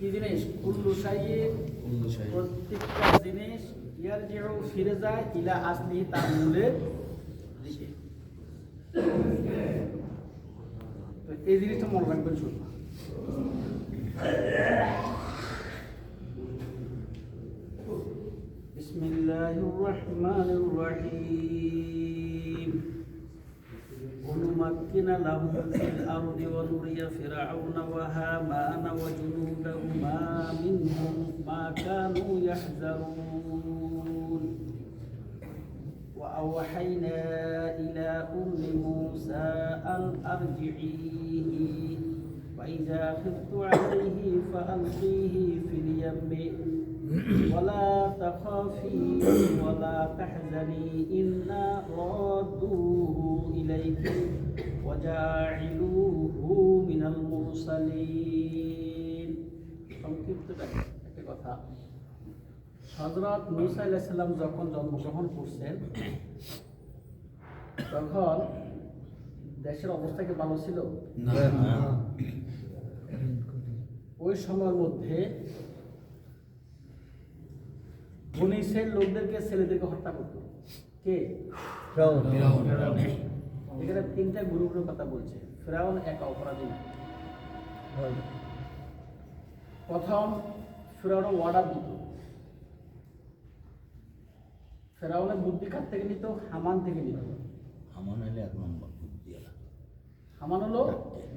কি জিনিস কুল্লু শাইইন কুল্লু শাইইন। প্রত্যেকটা জিনিস ইয়ারজিউ ফিরে যায় ইলা আসলি তার মূলের দিকে তো এই জিনিসটা মনে রাখবেন শুধু بسم الله الرحمن الرحيم ونمكن لهم في الأرض ونري فرعون وهامان وجنودهما منهم ما كانوا يحذرون. وأوحينا إلى أم موسى أن أرجعيه. فإذا خفت عليه فألقيه في اليم. ولا تخافي ولا تحزني إنا رادوه إليك. ওয়াজাইলুহু মিনাল মুরসালিন সংক্ষিপ্ত একটা কথা। হজরত মুসা আলাইসাল্লাম যখন জন্মগ্রহণ করছেন তখন দেশের অবস্থা কি ভালো ছিল? ওই সময়ের মধ্যে পুলিশের লোকদেরকে ছেলেদেরকে হত্যা করত। কে? এখানে তিনটা গ্রুপের কথা বলছে। ফেরাউন এক অপরাধী প্রথম ফেরাউন ওয়ার্ডার দিত ফেরাউনের বুদ্ধি কার থেকে নিত? হামান থেকে নিত। আমার নাইলে এক নম্বর বুদ্ধি হামান হলো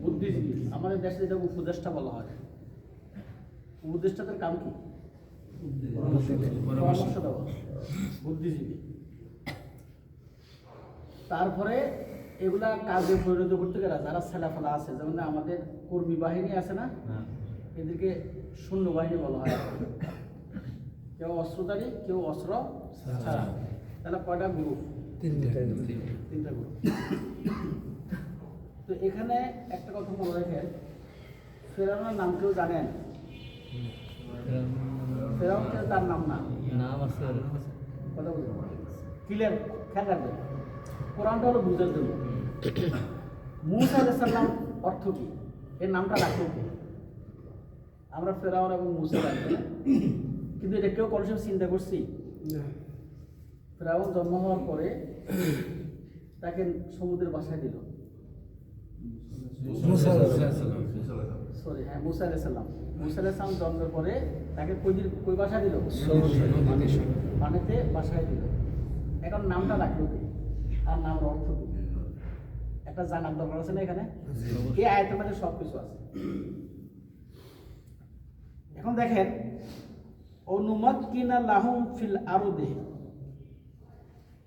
বুদ্ধিজীবী। আমাদের দেশে যেটা উপদেষ্টা বলা হয়। উপদেষ্টাদের কাম কি? পরামর্শ দেওয়া। বুদ্ধিজীবী। তারপরে এগুলা কাজে পরিণত করতে গেলে যারা ছেলেফেলা আছে যেমন আমাদের কর্মী বাহিনী আছে না এদেরকে শূন্য বাহিনী বলা হয়। কেউ অস্ত্রধারী কেউ অস্ত্র ছাড়া। তাহলে কয়টা গ্রুপ তিনটা। গ্রুপ তো এখানে একটা কথা মনে রাখেন ফেরানোর নাম কেউ জানেন? ফেরাউন কিন্তু তার নাম না? নাম আছে। কথা বলুন। ক্লিয়ার? খেয়াল রাখবেন। কোরআনটা হলো বুঝার জন্য। মুসা আলাইসাল্লাম অর্থ কি? এর নামটা রাখল কি আমরা ফেরাউন এবং মুসা রাখব কিন্তু এটা কেউ কোনো চিন্তা করছি? ফেরাউন জন্ম হওয়ার পরে তাকে সমুদ্রের বাসায় দিল। সরি হ্যাঁ মুসা আলাইসাল্লাম মুসা আলাইসাল্লাম জন্মের পরে তাকে কই কই বাসায় দিল? পানিতে বাসায় দিল। এখন নামটা রাখল কি আর নামের অর্থ একটা জানার দরকার আছে না এখানে? এই আয়তের মধ্যে সব কিছু আছে। এখন দেখেন অনুমাক্কিনা লাহুম ফিল আরদে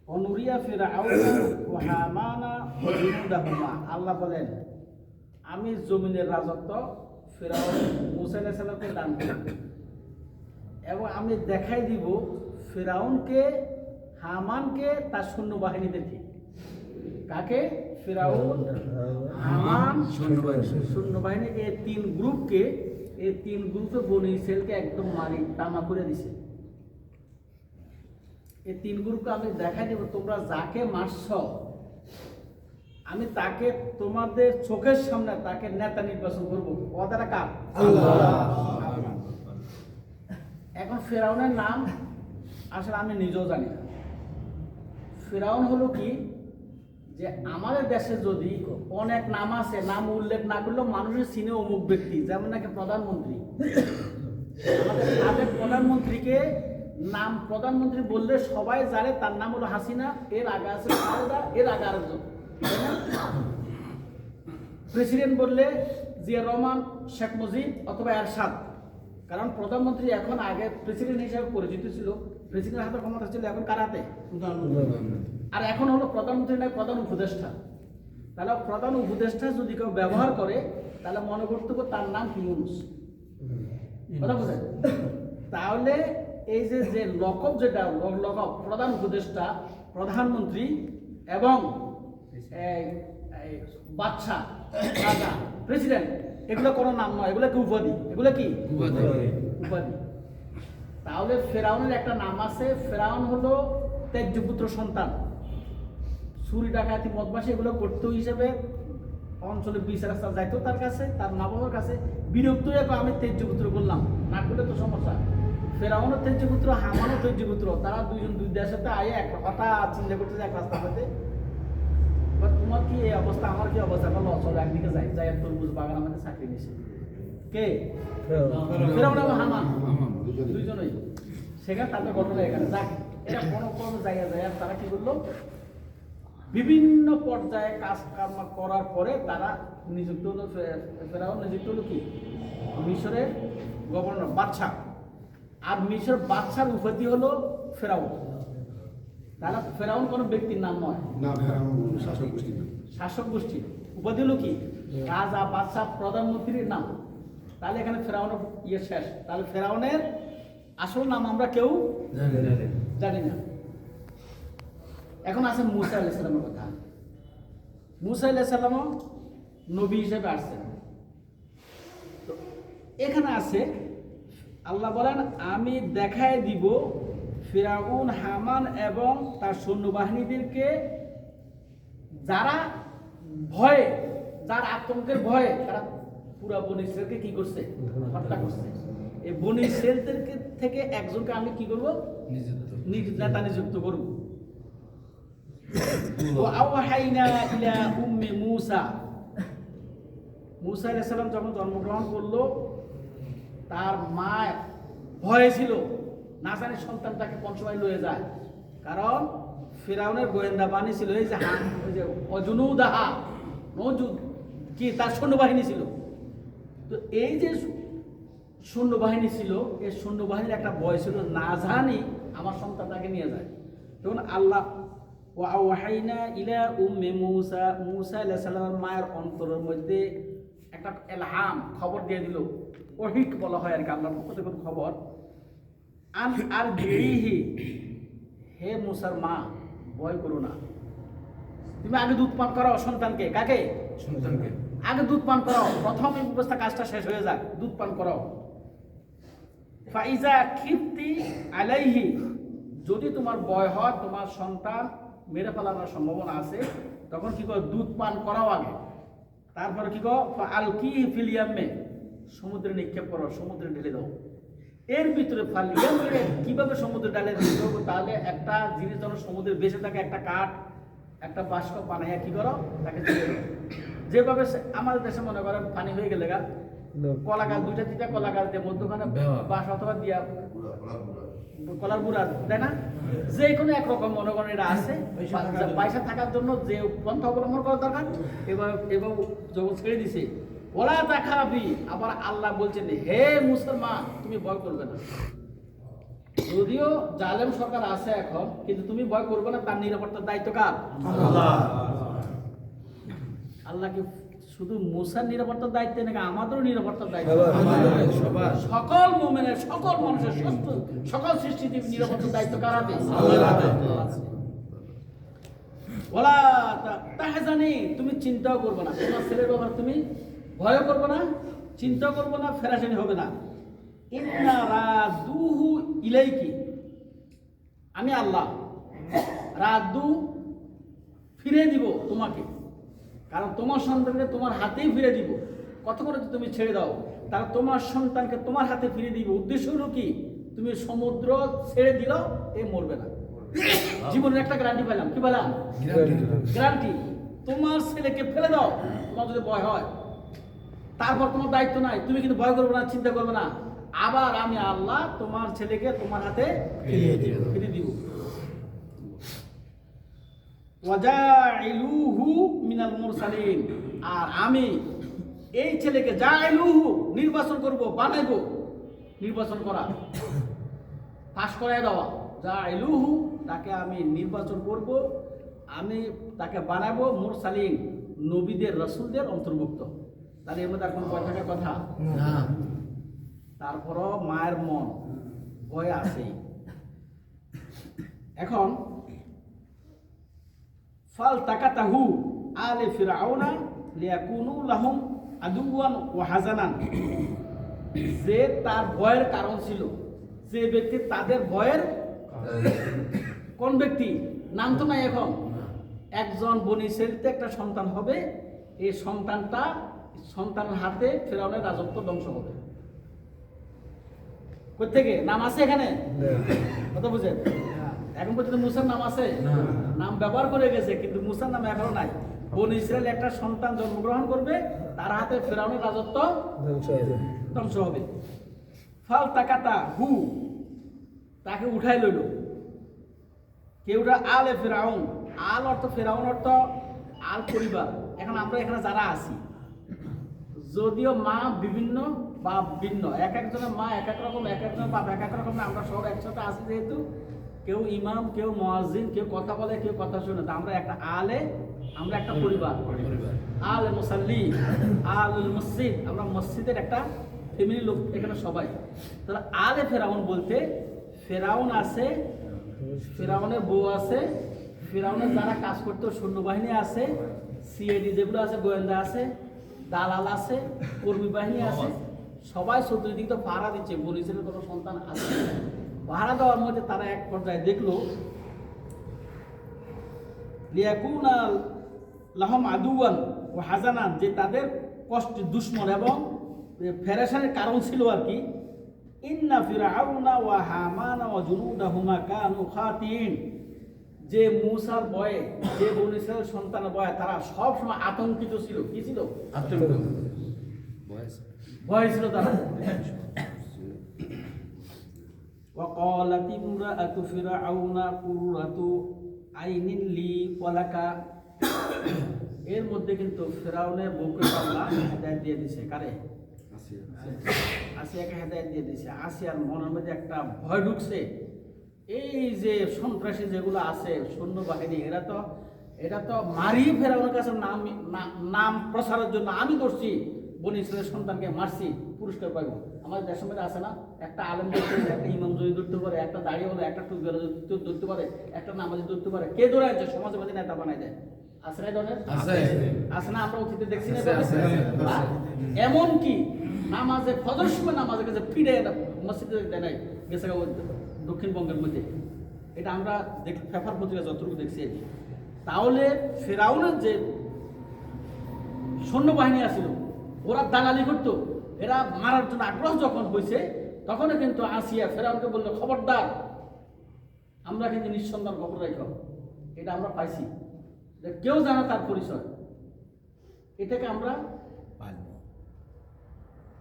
অনুরিয়া ওয়া হামানা আল্লাহ বলেন আমি জমিনের রাজত্ব ফেরাউন মুসা আলাইহিস সালামকে দান করব এবং আমি দেখাই দিব ফেরাউনকে হামানকে তার সৈন্যবাহিনীদেরকে। কাকে? ফেরাউন। হামান। সৈন্যবাহিনী এই তিন গ্রুপকে এই তিন গ্রুপে বনি ইসরায়েলকে একদম মারি তামা করে দিছে। এই তিন গ্রুপকে আমি দেখাই দেব তোমরা যাকে মারছ আমি তাকে তোমাদের চোখের সামনে তাকে নেতা নির্বাচন করব। কথাটা কার? এখন ফেরাউনের নাম আসলে আমি নিজেও জানি না। ফেরাউন হলো কি? যে আমাদের দেশে যদি অনেক নাম আছে, নাম উল্লেখ না করলেও মানুষের চিনে অমুক ব্যক্তি, যেমন নাকি প্রধানমন্ত্রী। আমাদের প্রধানমন্ত্রীকে নাম প্রধানমন্ত্রী বললে সবাই জানে তার নাম হলো হাসিনা, এর আগে আছে এর আগে আরেকজন। প্রেসিডেন্ট বললে জিয়া রহমান, শেখ মুজিব অথবা এরশাদ। কারণ প্রধানমন্ত্রী এখন আগে প্রেসিডেন্ট হিসেবে পরিচিত ছিল। প্রেসিডেন্ট হাতে ক্ষমতা ছিল এখন কার হাতে? আর এখন হলো প্রধানমন্ত্রী নয় প্রধান উপদেষ্টা। তাহলে প্রধান উপদেষ্টা যদি কেউ ব্যবহার করে তাহলে মনে করতে তার নাম কি ইউনুস। কথা বোঝেন তাহলে এই যে যে লকব যেটা লকব প্রধান উপদেষ্টা প্রধানমন্ত্রী এবং এই রাজা প্রেসিডেন্ট এগুলো কোনো নাম নয় এগুলো কি উপাধি? এগুলো কি? উপাধি। তাহলে ফেরাউনের একটা নাম আছে ফেরাউন হলো ত্যায্য পুত্র সন্তান। চুরি ডাকাতি বদমাশি এগুলো করতে হিসেবে অঞ্চলে বিচার রাস্তা যাইতো তার কাছে তার নবাবের কাছে। বিরক্ত হয়ে আমি তেজ্য পুত্র করলাম। না করলে তো সমস্যা। ফেরাউনও তেজ্য পুত্র হামানও তেজ্য পুত্র। তারা দুইজন দুই দেশের আয়ে এক হঠাৎ চিন্তা করতেছে এক রাস্তা পেতে এবার তোমার কি এই অবস্থা? আমার কি অবস্থা? বলো চলো একদিকে যাই যাই আর তরমুজ বাগান আমাদের চাকরি নিছে। কে? ফেরাউন। এবং হামান। দুইজনই সেখানে তাদের ঘটনা এখানে। যাক এটা কোনো কোনো জায়গায় যায় আর তারা কি করল? বিভিন্ন পর্যায়ে কাজ কর্ম করার পরে তারা নিযুক্ত হলো। ফে- ফেরাউন নিযুক্ত হলো কি? মিশরের গভর্নর বাদশাহ। আর মিশর বাদশার উপাধি হলো ফেরাউন। তাহলে ফেরাউন কোনো ব্যক্তির নাম নয়। না শাসক গোষ্ঠী শাসক গোষ্ঠী। উপাধি হলো কি? রাজা বাদশাহ প্রধানমন্ত্রীর নাম। তাহলে এখানে ফেরাউনের ইয়ে শেষ। তাহলে ফেরাউনের আসল নাম আমরা কেউ জানি না। এখন আছে মুসা সাল্লামের কথা। মুসা আলাহ সাল্লামও নবী হিসেবে আসছেন। তো এখানে আছে আল্লাহ বলেন আমি দেখায় দিব ফিরাউন হামান এবং তার সৈন্যবাহিনীদেরকে যারা ভয়ে যার আতঙ্কের ভয়ে তারা পুরা বনি ইসরায়েলকে কি করছে? হত্যা করছে। এই বনি ইসরায়েলদেরকে থেকে একজনকে আমি কি করব? নিজ নেতা নিযুক্ত করব। মুসা মুসা আলাইসাল্লাম যখন জন্মগ্রহণ করল, তার মায়ের ভয়ে ছিল, না জানি সন্তানটাকে কোন সময় লয়ে যায়। কারণ ফেরাউনের গোয়েন্দা বাহিনী ছিল, এই যে ওই যে অজুনুদাহা, নজুদ, কি তার সৈন্যবাহিনী ছিল। তো এই যে সৈন্যবাহিনী ছিল, এই সৈন্যবাহিনীর একটা বয় ছিল, না জানি আমার সন্তানটাকে নিয়ে যায়। তখন আল্লাহ ও ইলা উম্মে মুসা মুসা আলাইহিস সালামের মায়ের অন্তরের মধ্যে একটা এলহাম খবর দিয়ে দিল। ওহিক বলা হয় আর কি আল্লাহর পক্ষ থেকে খবর। আন আর গেড়িহি হে মুসার মা ভয় করো না। তুমি আগে দুধ পান করাও সন্তানকে। কাকে? সন্তানকে। আগে দুধ পান করাও প্রথম এই ব্যবস্থা কাজটা শেষ হয়ে যাক। দুধ পান করাও ফাইজা খিপ্তি আলাইহি যদি তোমার বয় হয় তোমার সন্তান মেরে ফেলানোর সম্ভাবনা আছে তখন কি কর দুধ পান করাও আগে। তারপরে কি কর? কি ফিলিয়ামে সমুদ্রে নিক্ষেপ করো সমুদ্রে ঢেলে দাও। এর ভিতরে ফালিয়ামে কীভাবে সমুদ্রে ডালে দিতে হবে? তাহলে একটা জিনিস যেন সমুদ্রে বেঁচে থাকে একটা কাঠ একটা বাষ্প বানাইয়া কি করো? তাকে যেভাবে আমাদের দেশে মনে করেন পানি হয়ে গেলে গা কলা গাছ দুইটা তিনটা কলা গাছ দিয়ে মধ্যখানে। বাঁশ অথবা দিয়া কলার বুড়া তাই না? যে কোনো একরকম মনে করেন এটা আছে। পয়সা থাকার জন্য। যে পন্থা অবলম্বন করা দরকার এবার এবার যখন ছেড়ে দিছে। ওলা দেখাবি আবার আল্লাহ বলছেন হে মুসলমান তুমি ভয় করবে না। যদিও জালেম সরকার আছে এখন কিন্তু তুমি ভয় করবে না তার নিরাপত্তার দায়িত্ব কার? আল্লাহ। কি শুধু মুসার নিরাপত্তার দায়িত্ব নাকি আমাদেরও নিরাপত্তার দায়িত্ব? সকল মোমেনের সকল মানুষের সুস্থ সকল সৃষ্টিজীব নিরাপত্তার দায়িত্ব কার হাতে। বলা তাহেজানি তুমি চিন্তাও করবে না। তোমার ছেলের ব্যাপার তুমি ভয় করবে না চিন্তা করবে না ফেরাসানি হবে না। ইন্না রাদুহু ইলাইকি। আমি আল্লাহ। রাদু ফিরে দিব তোমাকে। কারণ তোমার সন্তানকে তোমার হাতেই ফিরে দিব। কত করে তুমি ছেড়ে দাও তার তোমার সন্তানকে তোমার হাতে ফিরে দিব। উদ্দেশ্য হলো কি? তুমি সমুদ্র ছেড়ে দিলাও এ মরবে না। জীবনের একটা গ্যারান্টি পেলাম কি পেলাম গ্যারান্টি তোমার ছেলেকে ফেলে দাও। তোমার যদি ভয় হয়। তারপর তোমার দায়িত্ব নাই। তুমি কিন্তু ভয় করবে না চিন্তা করবে না। আবার আমি আল্লাহ তোমার ছেলেকে তোমার হাতে ফিরে দিব। ওয়াজাইলুহু মিনাল মুরসালিন। আর আমি এই ছেলেকে জাইলুহু নির্বাচন করব বানাইব। নির্বাচন করা। পাশ করায় দেওয়া। জাইলুহু তাকে আমি নির্বাচন করব। আমি তাকে বানাবো মুরসালিন নবীদের রসুলদের অন্তর্ভুক্ত। তাহলে এর মধ্যে আর কোনো কথা? কথা তারপরও মায়ের মন ভয় আছেই। এখন ফাল তাকাতাহু আলে ফিরাউনা লিয়াকুনু লাহুম আদুওয়ান ওয়া হাজানান। যে তার ভয়ের কারণ ছিল যে ব্যক্তি তাদের ভয়ের কোন ব্যক্তি? নাম তো নাই এখন। একজন বনি সেলতে একটা সন্তান হবে এই সন্তানটা সন্তানের হাতে ফেরাউনের রাজত্ব ধ্বংস হবে। কোথেকে নাম আছে এখানে? কত বুঝেন? এখন পর্যন্ত মুসার নাম আছে? নাম ব্যবহার করে গেছে কিন্তু মুসার নাম এখনও নাই। বন ইসরায়েল একটা সন্তান জন্মগ্রহণ করবে তার হাতে ফেরাউনের রাজত্ব ধ্বংস হবে। ফাল তাকাতা হু তাকে উঠাই লইল। কেউটা আলে ফেরাউন আল অর্থ ফেরাউন অর্থ আল পরিবার। এখন আমরা এখানে যারা আছি যদিও মা বিভিন্ন বাপ ভিন্ন। এক একজনের মা এক এক রকম এক একজনের বাপ এক এক রকম আমরা সব একসাথে আছি যেহেতু। কেউ ইমাম কেউ মোয়াজিন কেউ কথা বলে কেউ কথা শুনে। তা আমরা একটা আলে আমরা একটা পরিবার। আল মুসাল্লি আল মসজিদ। আমরা মসজিদের একটা ফ্যামিলি লোক এখানে সবাই। তাহলে আলে ফেরাউন বলতে ফেরাউন আছে ফেরাউনের বউ আছে ফেরাউনের যারা কাজ করতো সৈন্যবাহিনী আছে সিআইডি যেগুলো আছে গোয়েন্দা আছে দালাল আছে কর্মী বাহিনী আছে সবাই চতুর্দিকে তো পাহারা দিচ্ছে বলিসের কোনো সন্তান আছে পাহারা দেওয়ার মধ্যে তারা এক পর্যায়ে দেখল লিয়াকুনা লাহম আদুয়ান ও হাজানান যে তাদের কষ্ট দুশ্মন এবং ফেরেশানের কারণ ছিল আর কি ইন্না ফিরাউনা ওয়া হামানা ওয়া জুনুদাহুমা কানু খাতিন। যে মুসার বয়ে যে বন সন্তানের বয়ে তারা সব সময় আতঙ্কিত ছিল। কি ছিল? ভয় ছিল তারা। وقالت امرأة فرعون قرة عين لي ولك এর মধ্যে কিন্তু ফেরাউনের বউকে আল্লাহ হেদায়ত দিয়ে দিছে কারে আসিয়াকে হেদায়ত দিয়ে দিছে আসিয়ার মনের মধ্যে একটা ভয় ঢুকছে এই যে সন্ত্রাসী যেগুলো আছে সৈন্যবাহিনী এরা তো এটা তো মারি ফেরাউনের কাছে নাম না- নাম প্রসারের জন্য আমি করছি বনি ইসরায়েলের সন্তানকে মারছি পুরস্কার পাইব। আমাদের দেশের মধ্যে আছে না একটা আলেম ধরতে পারে, একটা ইমাম যদি ধরতে পারে একটা দাঁড়িয়ে হলে একটা যদি ধরতে পারে একটা নামাজি ধরতে পারে কে ধরে আছে মধ্যে নেতা বানাই দেয়। এই ধরনের? আছে। না? আমরা অতীতে দেখছি না এমন কি নামাজে ফজর সময় নামাজে গেছে ফিরে মসজিদে দেয় নাই গেছে দক্ষিণবঙ্গের মধ্যে। এটা আমরা দেখ পেপার পত্রিকা যতটুকু দেখছি তাহলে ফেরাউনের যে সৈন্যবাহিনী আছিল ওরা দালালি করতো। এরা মারার জন্য আগ্রহ যখন হয়েছে তখনও কিন্তু আসিয়া ফেরাউনকে বলল খবরদার আমরা কিন্তু নিঃসন্ধান খবর রাখো। এটা আমরা পাইছি। যে কেউ জানে তার পরিচয়। এটাকে আমরা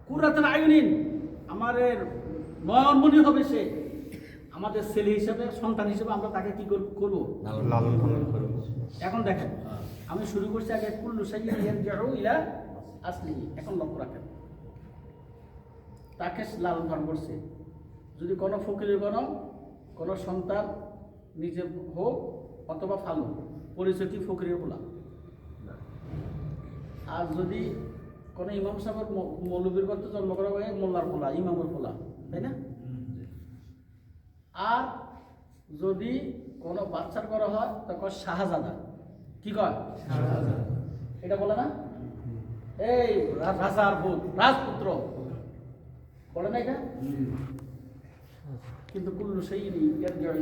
কুরাতেন আয়ুনিন আমাদের নয়নমণি হবে সে। আমাদের ছেলে হিসেবে সন্তান হিসেবে আমরা তাকে কি কর- করব? এখন দেখেন আমি শুরু করছি আগে কুল্লু ইয়ারজিউ ইলা আসলিহি এখন লক্ষ্য রাখেন। তাকে লালন পালন করছে। যদি কোনো ফকিরের কোনো কোনো সন্তান নিজে হোক অথবা ফালু পরিচয় কি ফকিরের বলা? আর যদি কোনো ইমাম সাহেবের মৌলবীর করতে জন্ম করা হয় মোল্লার ফোলা ইমামের ফোলা তাই না? আর যদি কোনো বাচ্চার করা হয় তখন শাহজাদা। কি কয়? এটা বলে না? এই রাজার ভূত, রাজপুত্র। বলে না? এটা কিন্তু কুল্লু সেই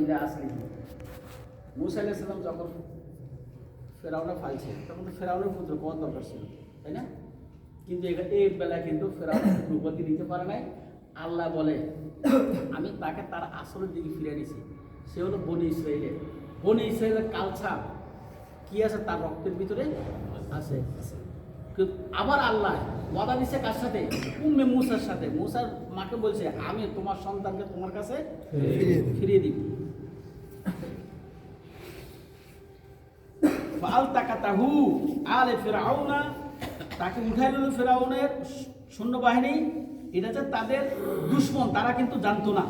ইলা আসলি মুসা আলাইহিস যখন ফেরাউনে ফাইছে, তখন ফেরাউনের পুত্র কত দরকার ছিল, তাই না? কিন্তু এই বেলা কিন্তু ফেরাউনের পুত্রপতি দিতে পারে নাই। আল্লাহ বলে, আমি তাকে তার আসলের দিকে ফিরে দিছি। সে হলো বনি ইসরায়েলের বনি ইসরায়েলের কালচার কি আছে? তার রক্তের ভিতরে আছে। কিন্তু আবার আল্লাহ ওয়াদা দিছে কার সাথে? উম্মে মুসার সাথে। মুসার মাকে বলছে আমি তোমার সন্তানকে তোমার কাছে ফিরিয়ে দিব। ফাল তাকাতাহু আলে ফেরাউনা। তাকে উঠাই নিল ফেরাউনের সৈন্যবাহিনী। এটা যে তাদের দুশ্মন তারা কিন্তু জানতো না।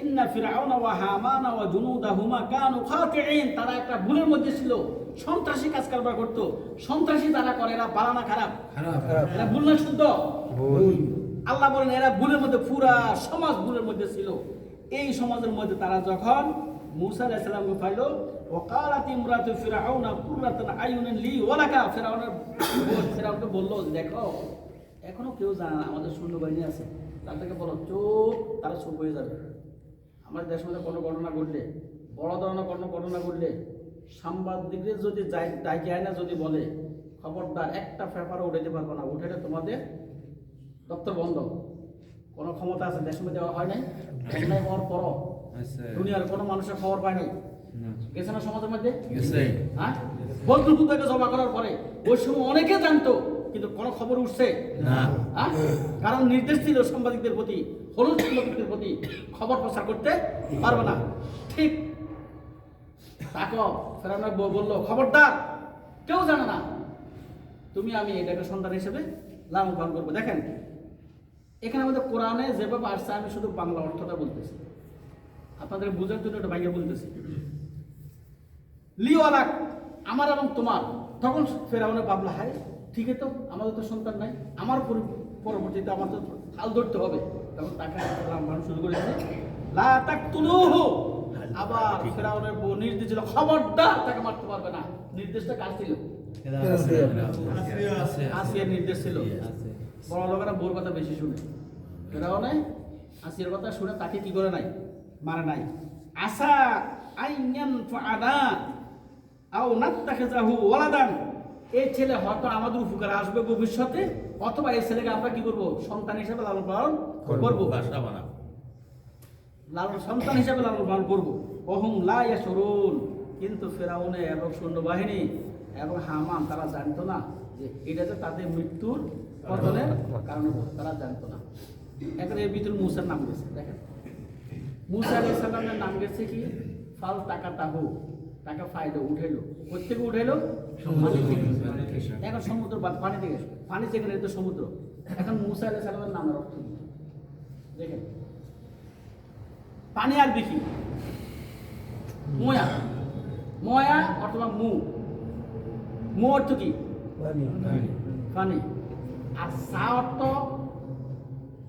ইন্না ফিরাউনা ওয়া হামানা ওয়া জুনুদাহুমা কানু খাতিঈন। তারা একটা ভুলের মধ্যে ছিল। সন্ত্রাসী কাজ কারবার করতো। সন্ত্রাসী তারা করে এরা বালানা খারাপ। খারাপ। এরা ভুল না শুদ্ধ? আল্লাহ বলেন এরা ভুলের মধ্যে পুরা সমাজ ভুলের মধ্যে ছিল। এই সমাজের মধ্যে তারা যখন মুসা আলাইহিস সালামকে পাইলো ওয়াকালাত ইমরাতু ফিরাউনা কুররাতান আয়ুনিন লি ওয়ালাকা ফিরাউনের ফিরাউনকে বলল দেখো এখনও কেউ জানে না আমাদের সৈন্যবাহিনী আছে। তাদেরকে বলো চোখ তারা চুপ হয়ে যাবে। আমাদের দেশের মধ্যে কোনো ঘটনা ঘটলে বড় ধরনের কোনো ঘটনা ঘটলে সাংবাদিকদের যদি যাই ডাকি আয় না যদি বলে খবরদার একটা পেপারও উঠাইতে পারব না উঠাইলে তোমাদের দপ্তর বন্ধ। কোনো ক্ষমতা আছে? দেশের মধ্যে দেওয়া হয় নাই? অন্যায় হওয়ার পরও দুনিয়ার কোনো মানুষের খবর পায় নাই গেছে না সমাজের মধ্যে? হ্যাঁ? বন্ধু জমা করার পরে ওই সময় অনেকে জানতো কিন্তু কোনো খবর উঠছে? না? কারণ নির্দেশ ছিল সাংবাদিকদের প্রতি হলুদ সাংবাদিকদের প্রতি খবর প্রচার করতে পারবে না। ঠিক তাকে ফেরানো বলল খবরদার কেউ জানে না। তুমি আমি এটাকে সন্তান হিসেবে লালন পালন করব। দেখেন এখানে আমাদের কোরআনে যেভাবে আসছে আমি শুধু বাংলা অর্থটা বলতেছি। আপনাদের বুঝার জন্য এটা ভাইয়া বলতেছি। লিওয়ালাক আমার এবং তোমার তখন ফেরাউনে ভাবলা হায় ঠিকই তো আমাদের তো সন্তান নাই। আমার পরবর্তীতে আমার তো হাল ধরতে হবে। তখন তাকে লালন শুরু করেছে। লা আবার ফেরাউনের বউ নির্দেশ ছিল খবরদার তাকে মারতে পারবে না। নির্দেশটা কাজ ছিল? আসিয়ার নির্দেশ ছিল। বড় লোকেরা বোর কথা বেশি শুনে। ফেরাউনে আসিয়ার কথা শুনে তাকে কি করে নাই? মারে নাই। আসা আইয়ান ফাআনা আও নাত্তাখিজাহু ওয়ালাদান। এই ছেলে হয়তো আমাদের উপকারে আসবে ভবিষ্যতে অথবা এই ছেলেকে আমরা কি করব? সন্তান হিসেবে লালন পালন করব। বাসা বানাবো। লালন সন্তান হিসেবে লালন পালন করব। অহম লা ইয়াশরুন কিন্তু ফেরাউনে এবং সৈন্যবাহিনী এবং হামান তারা জানতো না যে এটা যে তাদের মৃত্যুর পতনের কারণ তারা জানতো না। এখন এর ভিতরে মুসার নাম গেছে দেখেন। মুসা আলাইহিস নাম গেছে কি? ফাল টাকা তাহু টাকা ফায়দা উঠেলো কোথেকে উঠেলো। এখন সমুদ্র। পানি থেকে পানি থেকে তো সমুদ্র। এখন মুসা আলাইহিস সালামের নামের অর্থ? দেখেন। পানি আর দেখি ময়া। ময়া অথবা মু। মু অর্থ কি? পানি। আর সা অর্থ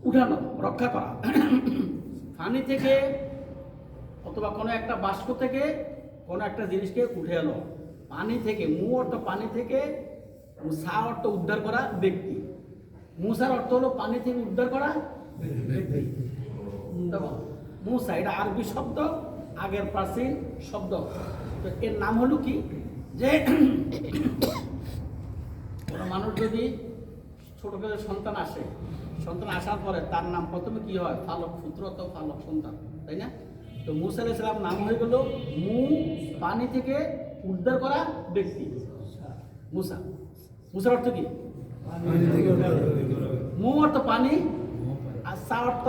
উঠানো রক্ষা করা। পানি থেকে অথবা কোনো একটা বাষ্প থেকে কোনো একটা জিনিসকে উঠে এলো। পানি থেকে মু অর্থ পানি থেকে সা অর্থ উদ্ধার করা ব্যক্তি। মুসার অর্থ হলো পানি থেকে উদ্ধার করা মুসা, এটা আরবি শব্দ, আগের প্রাচীন শব্দ। তো এর নাম হলো কি? যে কোনো মানুষ যদি ছোট করে সন্তান আসে, সন্তান আসার পরে তার নাম প্রথমে কি হয়? ফালক পুত্র তো ফালক সন্তান, তাই না? তো মুসা আলাইহিস সালাম নাম হয়ে গেল মু পানি থেকে উদ্ধার করা ব্যক্তি। মুসা। মুসার অর্থ কি? মু অর্থ পানি, আর সা অর্থ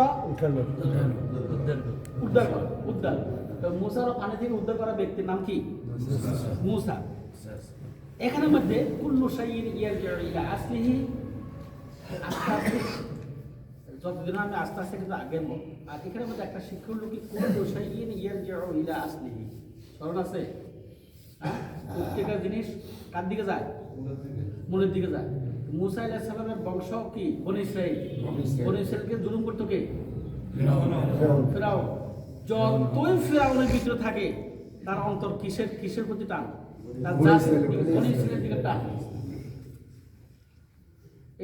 উদ্ধার করা, উদ্ধার। তো মুসার পানি থেকে উদ্ধার করা ব্যক্তির নাম কি? মুসা। এখানের মধ্যে কুল্লু ইয়ারজিউ ইলা আসলিহি যতদিন আমি আস্তে আস্তে কিন্তু আগে আর এখানের মধ্যে একটা শিক্ষা হলো কি কুল্লু শাইইন ইয়ারজিউ ইলা স্মরণ আছে? হ্যাঁ? প্রত্যেকটা জিনিস কার দিকে যায়? মূলের দিকে যায়। মুসা আলাইহিস সালামের বংশ কি? বনি ইসরাইল। বনি ইসরাইলকে জুলুম করতো কে? ফেরাও যতই ফেরাউনের ভিতরে থাকে তার অন্তর কিসের কিসের প্রতি টান? তার বনি ইসরাইলের দিকে টান।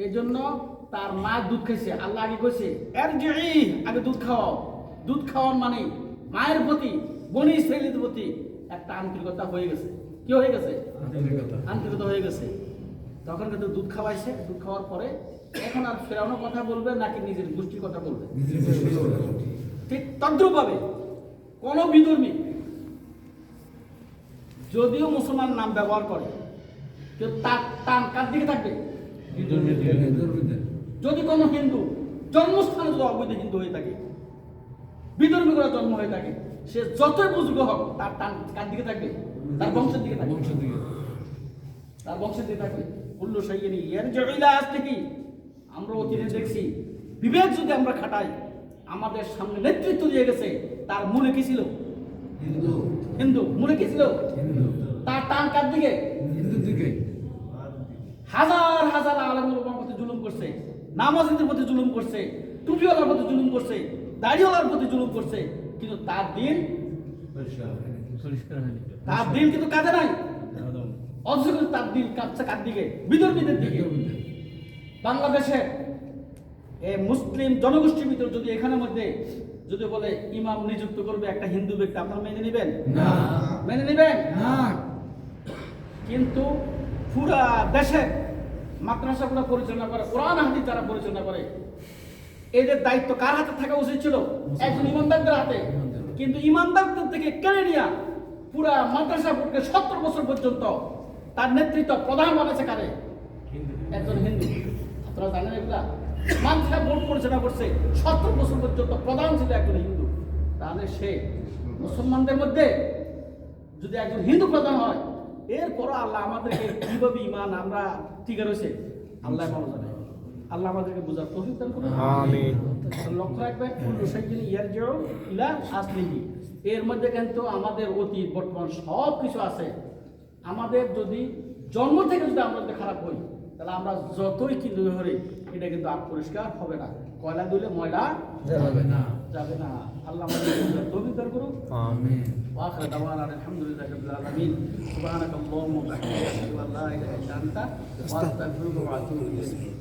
এই জন্য তার মা দুধ খাইছে আল্লাহ আগে কইছে এর যে আগে দুধ খাওয়াও। দুধ খাওয়ার মানে মায়ের প্রতি বনি ইসরাইলের প্রতি একটা আন্তরিকতা হয়ে গেছে। কি হয়ে গেছে? আন্তরিকতা। হয়ে গেছে। তখন কিন্তু দুধ খাওয়াইছে। দুধ খাওয়ার পরে এখন আর ফেরানো কথা বলবে নাকি নিজের গোষ্ঠীর কথা বলবে? ঠিক তদ্রুপভাবে কোন বিধর্মী যদিও মুসলমান নাম ব্যবহার করে কেউ তার টান কার দিকে থাকবে? যদি কোনো হিন্দু জন্মস্থানে যদি অবৈধ হিন্দু হয়ে থাকে বিধর্মী করে জন্ম হয়ে থাকে সে যতই বুজুর্গ হোক তার টান কার দিকে থাকবে? তার বংশের দিকে থাকবে। বংশের দিকে। তার বংশের দিকে থাকবে। উল্লু সাইয়েনি এর জয়লা আজ থেকে আমরা অতীতে দেখছি বিবেক যদি আমরা খাটাই আমাদের সামনে নেতৃত্ব দিয়ে গেছে তার মূলে কি ছিল? হিন্দু। হিন্দু। মূলে কি ছিল? তার টান কার দিকে? হাজার হাজার আলমের উপর জুলুম করছে। নামাজিদের প্রতি জুলুম করছে টুপিওয়ালার প্রতি জুলুম করছে দাড়িওয়ালার প্রতি জুলুম করছে কিন্তু তার দিন তার দিন কিন্তু কাজে নাই। অথচ তার দিন কাঁপছে কার দিকে? বিদর্মীদের দিকে। বাংলাদেশে এ মুসলিম জনগোষ্ঠীর ভিতর যদি এখানের মধ্যে যদি বলে ইমাম নিযুক্ত করবে একটা হিন্দু ব্যক্তি আপনারা মেনে নেবেন? মেনে নেবেন? কিন্তু পুরা দেশের মাদ্রাসাগুলো পরিচালনা করে কোরআন হাদিস যারা পরিচালনা করে। এদের দায়িত্ব কার হাতে থাকা উচিত ছিল? একজন ইমানদারদের হাতে। কিন্তু ইমানদারদের থেকে কেড়ে নিয়ে পুরা মাদ্রাসা বোর্ডকে সত্তর বছর পর্যন্ত তার নেতৃত্ব প্রধান বানাচ্ছে কারে? একজন হিন্দু। আপনারা জানেন এগুলা? মাদ্রাসা বোর্ড পরিচালনা করছে সত্তর বছর পর্যন্ত প্রধান ছিল একজন হিন্দু। তাহলে সে মুসলমানদের মধ্যে যদি একজন হিন্দু প্রধান হয় এরপরও আল্লাহ আমাদেরকে কীভাবে ইমান আমরা টিকে রয়েছে আল্লাহ ভালো জানে। আল্লাহ আমাদেরকে বোঝার তৌফিক দান করুন। আমিন। লক্ষ্য রাখবেন কুল্লু শাইইন ইয়ারজিউ ইলা আসলিহি। এর মধ্যে কিন্তু আমাদের অতীত বর্তমান সব কিছু আছে। আমাদের যদি জন্ম থেকে যদি আমরা যদি খারাপ হই তাহলে আমরা যতই কিন্তু হরি এটা কিন্তু আর পরিষ্কার হবে না। কয়লা দিলে ময়লা যাবে না। যাবে না। আল্লাহ আমাদের বোঝার তৌফিক দান করুন। আমিন। وآخر دعوانا الحمد لله رب العالمين. سبحانك اللهم وبحمدك أشهد أن لا إله إلا أنت وأستغفرك وأتوب إليك.